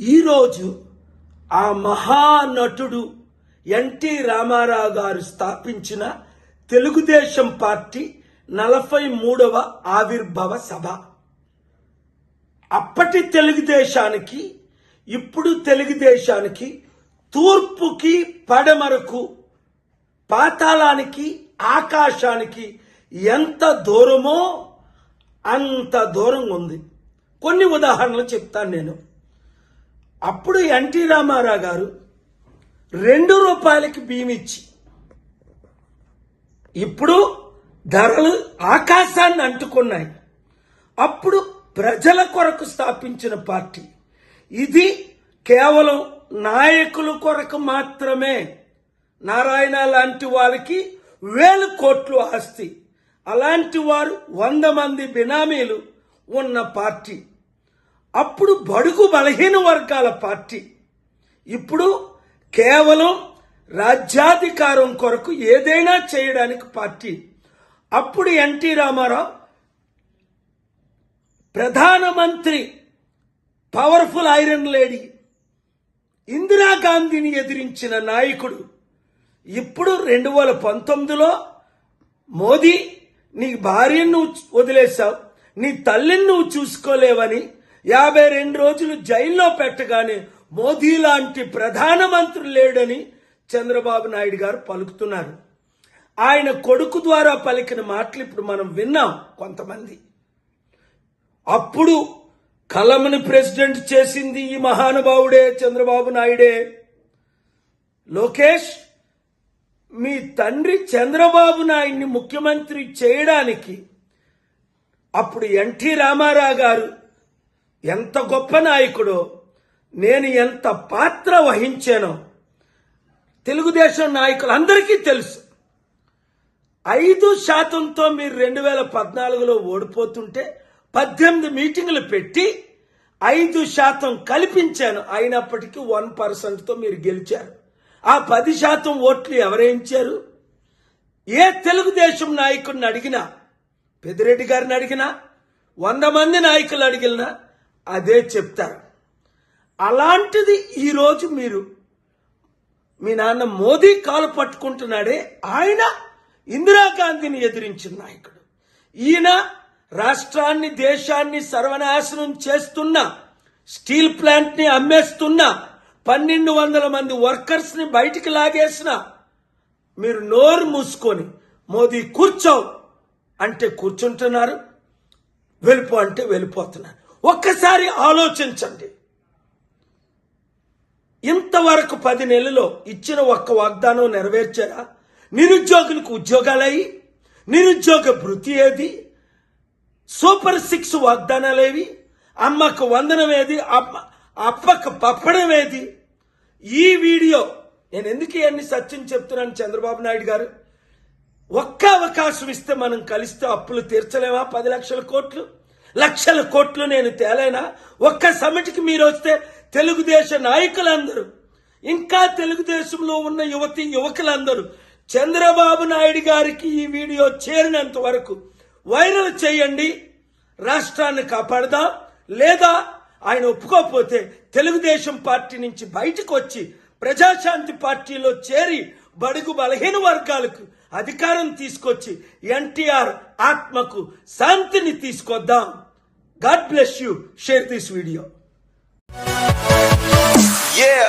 ఈరోజు ఆ మహానటుడు ఎన్టీ రామారావు గారు స్థాపించిన తెలుగుదేశం పార్టీ నలభై మూడవ ఆవిర్భావ సభ. అప్పటి తెలుగుదేశానికి ఇప్పుడు తెలుగుదేశానికి తూర్పుకి పడమరకు పాతాళానికి ఆకాశానికి ఎంత దూరమో అంత దూరం ఉంది. కొన్ని ఉదాహరణలు చెప్తాను నేను. అప్పుడు ఎన్టీ రామారావు గారు రెండు రూపాయలకి బియ్యం ఇచ్చి ఇప్పుడు ధరలు ఆకాశాన్ని అంటుకున్నాయి. అప్పుడు ప్రజల కొరకు స్థాపించిన పార్టీ. ఇది కేవలం నాయకుల కొరకు మాత్రమే. నారాయణ లాంటి వాళ్ళకి వేలు కోట్లు ఆస్తి. అలాంటి వారు వంద మంది బినామీలు ఉన్న పార్టీ. అప్పుడు బడుగు బలహీన వర్గాల పార్టీ. ఇప్పుడు కేవలం రాజ్యాధికారం కొరకు ఏదైనా చేయడానికి పార్టీ. అప్పుడు ఎన్టీ రామారావు ప్రధానమంత్రి పవర్ఫుల్ ఐరన్ లేడీ ఇందిరాగాంధీని ఎదిరించిన నాయకుడు. ఇప్పుడు రెండు వేల పంతొమ్మిదిలో మోదీ నీ భార్యను నువ్వు వదిలేశావు నీ తల్లిని నువ్వు చూసుకోలేవని యాభై రెండు రోజులు జైల్లో పెట్టగానే మోదీ లాంటి ప్రధానమంత్రి లేడని చంద్రబాబు నాయుడు గారు పలుకుతున్నారు. ఆయన కొడుకు ద్వారా పలికిన మాటలు ఇప్పుడు మనం విన్నాం కొంతమంది. అప్పుడు కలమని ప్రెసిడెంట్ చేసింది ఈ మహానుభావుడే చంద్రబాబు నాయుడే. లోకేష్ మీ తండ్రి చంద్రబాబు నాయుడిని ముఖ్యమంత్రి చేయడానికి అప్పుడు ఎన్టీ రామారావు గారు ఎంత గొప్ప నాయకుడో నేను ఎంత పాత్ర వహించానో తెలుగుదేశం నాయకులందరికీ తెలుసు. ఐదు శాతంతో మీరు రెండు వేల పద్నాలుగులో ఓడిపోతుంటే పద్దెనిమిది మీటింగులు పెట్టి ఐదు శాతం కల్పించాను. అయినప్పటికీ వన్ పర్సెంట్తో మీరు గెలిచారు. ఆ పది శాతం ఓట్లు ఎవరేయించారు ఏ తెలుగుదేశం నాయకుడిని అడిగినా పెద్దిరెడ్డి గారిని అడిగినా వంద మంది నాయకులు అడిగినా అదే చెప్తారు. అలాంటిది ఈరోజు మీరు మీ నాన్న మోదీ కాలు పట్టుకుంటున్నాడే ఆయన ఇందిరాగాంధీని ఎదిరించిన నాయకుడు. ఈయన రాష్ట్రాన్ని దేశాన్ని సర్వనాశనం చేస్తున్న స్టీల్ ప్లాంట్ని అమ్మేస్తున్నా పన్నెండు వందల మంది వర్కర్స్ని బయటికి లాగేసిన మీరు నోరు మూసుకొని మోదీ కూర్చో అంటే కూర్చుంటున్నారు వెళ్ళిపో అంటే వెళ్ళిపోతున్నారు. ఒక్కసారి ఆలోచించండి. ఇంతవరకు పది నెలలో ఇచ్చిన ఒక్క వాగ్దానం నెరవేర్చారా? నిరుద్యోగులకు ఉద్యోగాలయ్యి నిరుద్యోగ భృతి ఏది? సూపర్ సిక్స్ వాగ్దానాలేవి? అమ్మకు వందనం ఏది? అమ్మ అప్పకు పప్పడం ఏది? ఈ వీడియో నేను ఎందుకు ఇవన్నీ సత్యం చెప్తున్నాను చంద్రబాబు నాయుడు గారు? ఒక్క అవకాశం ఇస్తే మనం కలిస్తే అప్పులు తీర్చలేమా? పది లక్షల కోట్లు? లక్షల కోట్లు నేను తేలేనా? ఒక్క సమిటికి మీరు వస్తే తెలుగుదేశ నాయకులందరూ ఇంకా తెలుగుదేశంలో ఉన్న యువతి యువకులందరూ చంద్రబాబు నాయుడు గారికి ఈ వీడియో చేరినంత వరకు వైరల్ చేయండి. రాష్ట్రాన్ని కాపాడదాం. లేదా ఆయన ఒప్పుకోకపోతే తెలుగుదేశం పార్టీ నుంచి బయటకు వచ్చి ప్రజాశాంతి పార్టీలో చేరి బడుగు బలహీన వర్గాలకు అధికారం తీసుకొచ్చి ఎన్టీఆర్ ఆత్మకు శాంతిని తీసుకొద్దాం. God bless you. Share this video. Yeah.